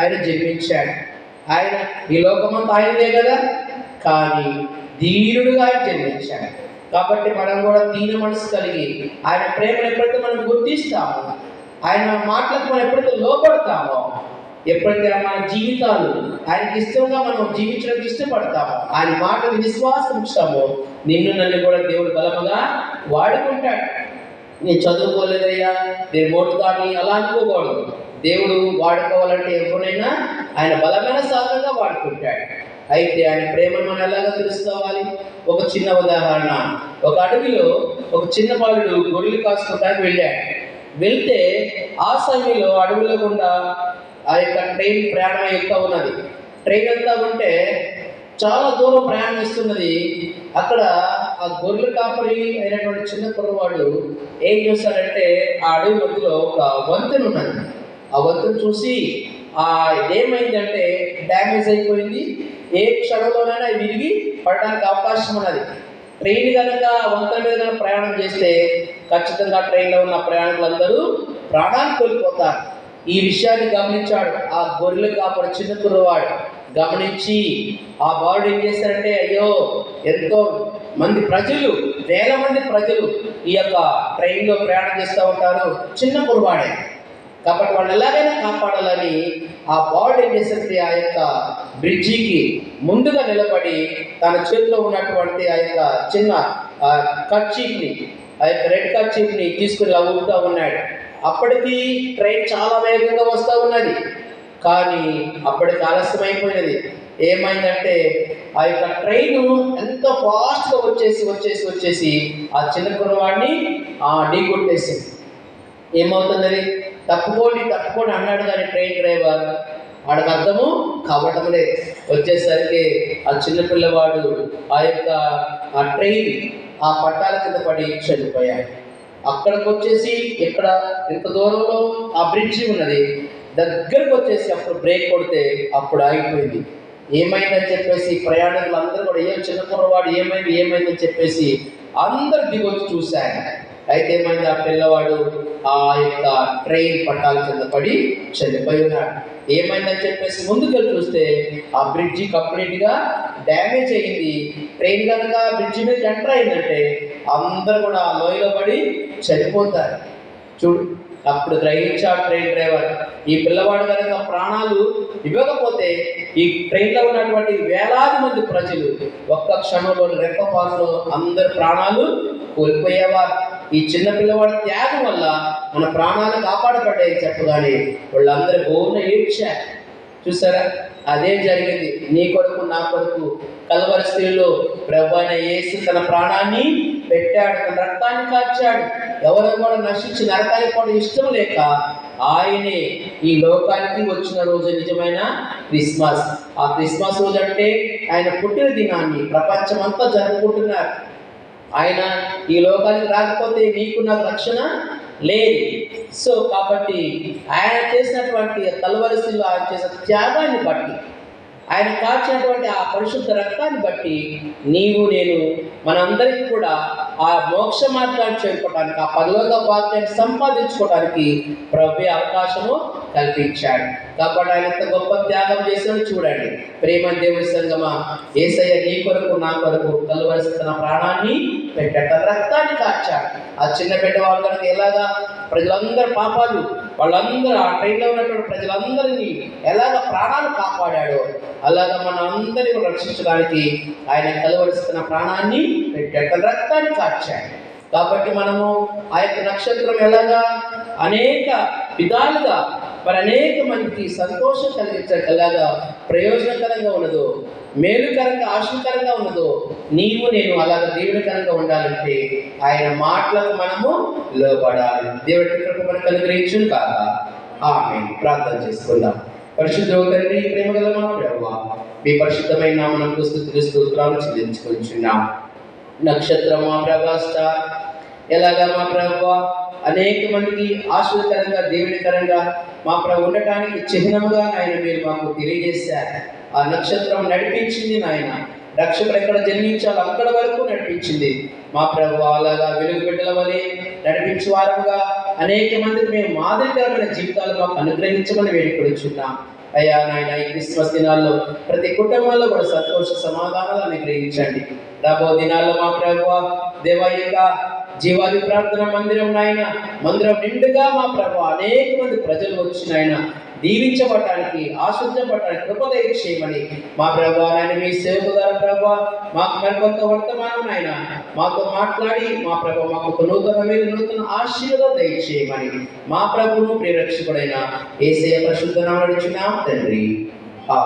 ఆయన జన్మించాడు. ఆయన ఈ లోకమంతా ఆయనదే కదా? కానీ ధీరుడుగా ఆయన జన్మించాడు. కాబట్టి మనం కూడా దీన మనసు కలిగి ఆయన ప్రేమను ఎప్పుడైతే మనం గుర్తిస్తామో ఆయన మాటలకు మనం ఎప్పుడైతే లోపడతామో ఎప్పుడైతే మన జీవితాలు ఆయనకి ఇష్టంగా మనం జీవించడానికి ఇష్టపడతామో ఆయన మాటలు విశ్వాసం ఇస్తామో నిన్ను నన్ను కూడా దేవుడు బలముగా వాడుకుంటాడు. నేను చదువుకోలేదయ్యా నేను మోటుదాన్ని అలా అనుకోకూడదు. దేవుడు వాడుకోవాలంటే ఎవరినైనా ఆయన బలమైన సాధనంగా వాడుకుంటాడు. అయితే ఆయన ప్రేమను మనం ఎలాగ తెలుసుకోవాలి? ఒక చిన్న ఉదాహరణ. ఒక అడవిలో ఒక చిన్న బాలుడు గొర్రెలు కాసుకుంటానికి వెళ్ళాడు. వెళ్తే ఆ సమయంలో అడవిలో గుండా ఆ యొక్క ట్రైన్ ప్రయాణం ఎక్కువ ఉన్నది. ట్రైన్ అంతా ఉంటే చాలా దూరం ప్రయాణిస్తున్నది అక్కడ ఆ గొర్రెల కాపరి అయినటువంటి చిన్న కుర్రవాడు ఏం చేస్తాడంటే ఆ అడవి మధ్యలో ఒక వంతెన ఉన్నది. ఆ వంతెన చూసి ఆ ఏమైందంటే డ్యామేజ్ అయిపోయింది. ఏ క్షణంలోనైనా విరిగి పడడానికి అవకాశం ఉన్నది. ట్రైన్ కనుక వంతెన మీద కనుక ప్రయాణం చేస్తే ఖచ్చితంగా ట్రైన్లో ఉన్న ప్రయాణికులందరూ ప్రాణాలు కోల్పోతారు. ఈ విషయాన్ని గమనించాడు. ఆ గొర్రెలు కాపాడు చిన్న కుర్రవాడు. గమనించి ఆ బాలుడు ఏం చేశారంటే అయ్యో ఎంతో మంది ప్రజలు వేల మంది ప్రజలు ఈ యొక్క ట్రైన్లో ప్రయాణం చేస్తూ ఉంటారు. చిన్న కుర్రవాడే. కాబట్టి వాళ్ళు ఎలాగైనా కాపాడాలని ఆ బాలుడు ఏం చేసింది? ఆ యొక్క బ్రిడ్జికి ముందుగా నిలబడి తన చేతిలో ఉన్నటువంటి ఆ యొక్క చిన్న కర్చీఫ్ని ఆ యొక్క రెడ్ కర్చీఫ్ని తీసుకుని ఇలా ఊపుతూ ఉన్నాడు. అప్పటికి ట్రైన్ చాలా వేగంగా వస్తూ ఉన్నది. కానీ అప్పటికి ఆలస్యం అయిపోయినది. ఏమైందంటే ఆ యొక్క ట్రైన్ ఎంత ఫాస్ట్గా వచ్చేసి వచ్చేసి వచ్చేసి ఆ చిన్న కుర్రవాడిని ఆ ఢీ కొట్టేసింది. ఏమవుతుందని తప్పుకోండి తప్పుకోండి అన్నాడు కానీ ట్రైన్ డ్రైవర్ వాడికి అర్థము కావటం లేదు వచ్చేసరికి ఆ చిన్నపిల్లవాడు ఆ యొక్క ఆ ట్రైన్ ఆ పట్టాల కింద పడి చనిపోయాడు. అక్కడికి వచ్చేసి ఇక్కడ ఇంత దూరంలో ఆ బ్రిడ్జి ఉన్నది. దగ్గరకు వచ్చేసి అప్పుడు బ్రేక్ కొడితే అప్పుడు ఆగిపోయింది. ఏమైందని చెప్పేసి ప్రయాణికులు అందరూ కూడా ఏం చిన్న కుర్రవాడు ఏమైంది ఏమైందని చెప్పేసి అందరు దిగొచ్చి చూశారు. అయితే ఏమైంది? ఆ పిల్లవాడు ఆ యొక్క ట్రైన్ పట్టాల కింద పడి చనిపోయి ఉన్నాడు ఏమైందని చెప్పేసి ముందుకెళ్ళి చూస్తే ఆ బ్రిడ్జి కంప్లీట్గా డ్యామేజ్ అయింది. ట్రైన్ కనుక బ్రిడ్జి మీద ఎంటర్ అయిందంటే అందరూ కూడా ఆ లోయలో పడి చనిపోతారు. చూడు అప్పుడు గ్రహించాడు ట్రైన్ డ్రైవర్ ఈ పిల్లవాడు కనుక ప్రాణాలు ఇవ్వకపోతే ఈ ట్రైన్లో ఉన్నటువంటి వేలాది మంది ప్రజలు ఒక్క క్షణంలో రెప్పపాటులో అందరి ప్రాణాలు కోల్పోయేవారు. ఈ చిన్న పిల్లవాడి త్యాగం వల్ల మన ప్రాణాలు కాపాడబడ్డాయి చెప్పగానే వాళ్ళందరూ బోన ఏడ్చారు. చూసారా? అదే జరిగింది. నీ కొడుకు నా కొడుకు కలవరి స్త్రీలో ప్రభాన వేసి తన ప్రాణాన్ని పెట్టాడు తన రక్తాన్ని కాచాడు. ఎవరు కూడా నశించి నరకానికి కూడా ఇష్టం లేక ఆయనే ఈ లోకానికి వచ్చిన రోజు నిజమైన క్రిస్మస్. ఆ క్రిస్మస్ రోజు అంటే ఆయన పుట్టిన దినాన్ని ప్రపంచమంతా జరుపుకుంటున్నారు. ఆయన ఈ లోకానికి రాకపోతే నీకు నాకు రక్షణ లేదు. సో కాబట్టి ఆయన చేసినటువంటి తలవరిసిలో ఆయన చేసిన త్యాగాన్ని బట్టి ఆయన కాచినటువంటి ఆ పరిశుద్ధ రక్తాన్ని బట్టి నీవు నేను మనందరికీ కూడా ఆ మోక్ష మార్గాన్ని చేరుకోవడానికి ఆ పరలోక భాగ్యాన్ని సంపాదించుకోవడానికి ప్రభు అవకాశము కల్పించాడు. కాబట్టి ఆయన ఎంత గొప్ప త్యాగం చేసాడో చూడండి. ప్రేమ దేవుడి సంగమ ఏసయ్య నీ కొరకు నా కొరకు కలువలసి తన ప్రాణాన్ని పెట్టాడు. తన రక్తాన్ని కాచాడు. ఆ చిన్న బిడ్డ వాళ్ళు కనుక ఎలాగా? ప్రజలందరి పాపాలు వాళ్ళందరూ ఆ ట్రైన్లో ఉన్నటువంటి ప్రజలందరినీ ఎలాగ ప్రాణాలు కాపాడాడో అలాగా మన అందరిని రక్షించడానికి ఆయన కలవలసిన ప్రాణాన్ని పెట్టాడు రక్తాన్ని కాచాడు. కాబట్టి మనము ఆ యొక్క నక్షత్రం ఎలాగా అనేక విధాలుగా మరి అనేక మందికి సంతోషం కలిగించగలగా ప్రయోజనకరంగా ఉన్నదో మేలుకరంగా ఆశకరంగా ఉన్నదో నీవు నేను అలాగ దేవునికరంగా ఉండాలంటే ఆయన మాటలకు మనము లోపడాలి దేవుడి కృప మనకు అనుగ్రహించును కాక ఆమె ప్రార్థన చేసుకుందాం. పరిశుద్ధ తండ్రి ప్రేమ గల మా మీ పరిశుద్ధమైన మనం స్తుతులు స్తోత్రాలు చెల్లించుకుంటున్నాం నక్షత్రం మా ప్రభా స్టార్ ఎలాగా మా ప్రభు అనేక మందికి ఆశ్రయకరంగా దేవునికరంగా మా ప్రభు ఉండటానికి చిహ్నముగా ఆయన మీరు మాకు తెలియజేశారు. ఆ నక్షత్రం నడిపించింది నాయన. రక్షకుడు ఎక్కడ జన్మించాలో అక్కడ వరకు నడిపించింది. మా ప్రభు అలాగా వెలుగు బిడ్డల వలె నడిపించే వారముగా అనేక మందికి మేము మాదిరికరమైన జీవితాలు మాకు అనుగ్రహించమని వేడుకొడుచున్నాం అయ్యా నాయన ఈ క్రిస్మస్ దినాల్లో ప్రతి కుటుంబంలో కూడా సంతోష సమాధానాలు అనుగ్రహించండి. రాబో దినాల్లో మా ప్రభు దేవ యొక్క జీవాది ప్రార్థన మందిరం నాయన మందిరం నిండుగా మా ప్రభు అనేక మంది ప్రజలు వచ్చి నాయన దీవించబడటానికి ఆశించబడటానికి కృపదయ చేయమని మా ప్రభు నాయన మీ సేవకు ద్వారా ప్రభు మాకు మరికొంత వర్తమానం నాయన మాతో మాట్లాడి మా ప్రభు మాకు ఒక నూతన మీద నూతన ఆశీర్వాదం దయచేయమని మా ప్రభును ప్రియరక్షకుడైన ఏసే పరిశుద్ధ నామడిచిన తండ్రి. ఆ